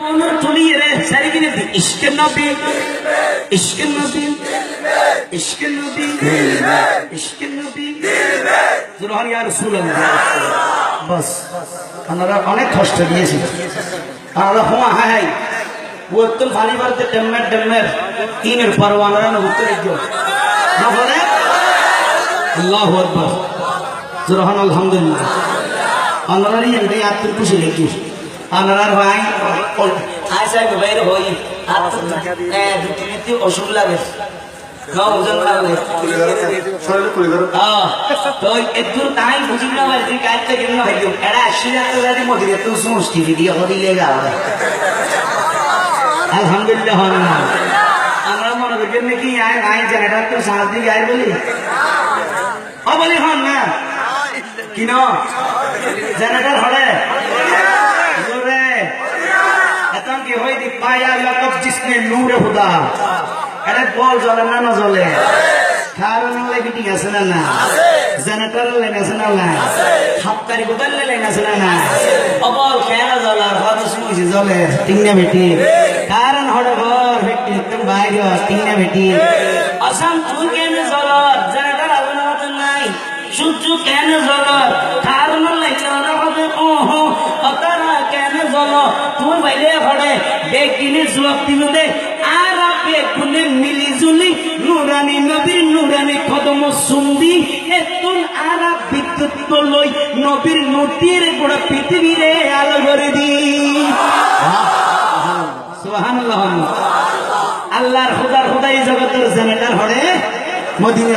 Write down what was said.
Onu tuliere sergine bir işkin nabi işkin nabi işkin nabi işkin nabi Zurhan ya Resulallah বাস আপনারা অনেক কষ্ট দিয়েছি। আমরা হুমা হাই হাই ও তো ফালি বাড়তে টেম্মের টেম্মের তিনের পারো আমরা না উত্তর দিও না বলে? আল্লাহু আকবার। জোরহান, আলহামদুলিল্লাহ। আপনারা এটাই আত্মীয় খুশি লেখি আপনারা ভাই আই সাই বাইরে হই দুটি নীতি অসুখ লাগে। তো তো আলহামদুলিল্লাহ আমরা মনে করি নাকি আয় আয় জায়গাটা তো সাহায্য আয় বলি। ও বলি হন না। কি ন? জেনারেটর হলে পায়া লকব জিসনে নূরে খুদা এটা বল জ্বলে না না জ্বলে কারণ লাগে ঠিক আছে না না? জেনারেটর লাইন আছে না না? হাততারি কোদাল লাইন আছে না না? অবল কেন জ্বলার হর শুনছি জ্বলে তিনটা বেটি কারণ হড়ে ঘর বেটি একদম বাইরে, তিনটা বেটি আসাম তুই কেন জ্বলর জেনারেটর আগুন আমাদের নাই সূর্য কেন জ্বলর কারণ লাইন হবে, ওহো অতারা কেন জ্বল তুই বাইরে ঘরে বেগ কিনে জবাব দিবে দে। আর বেগুনে মিলি জুলি নুরানি নবীর নুরানি কদম সুন্দি এতুন আরা বিদ্যুৎ লই নবীর নদীর গোড়া পৃথিবীরে আলো করে দি। সুবহানাল্লাহ। আল্লাহর খোদার খোদাই জগতের জেনেটার হরে মদিনা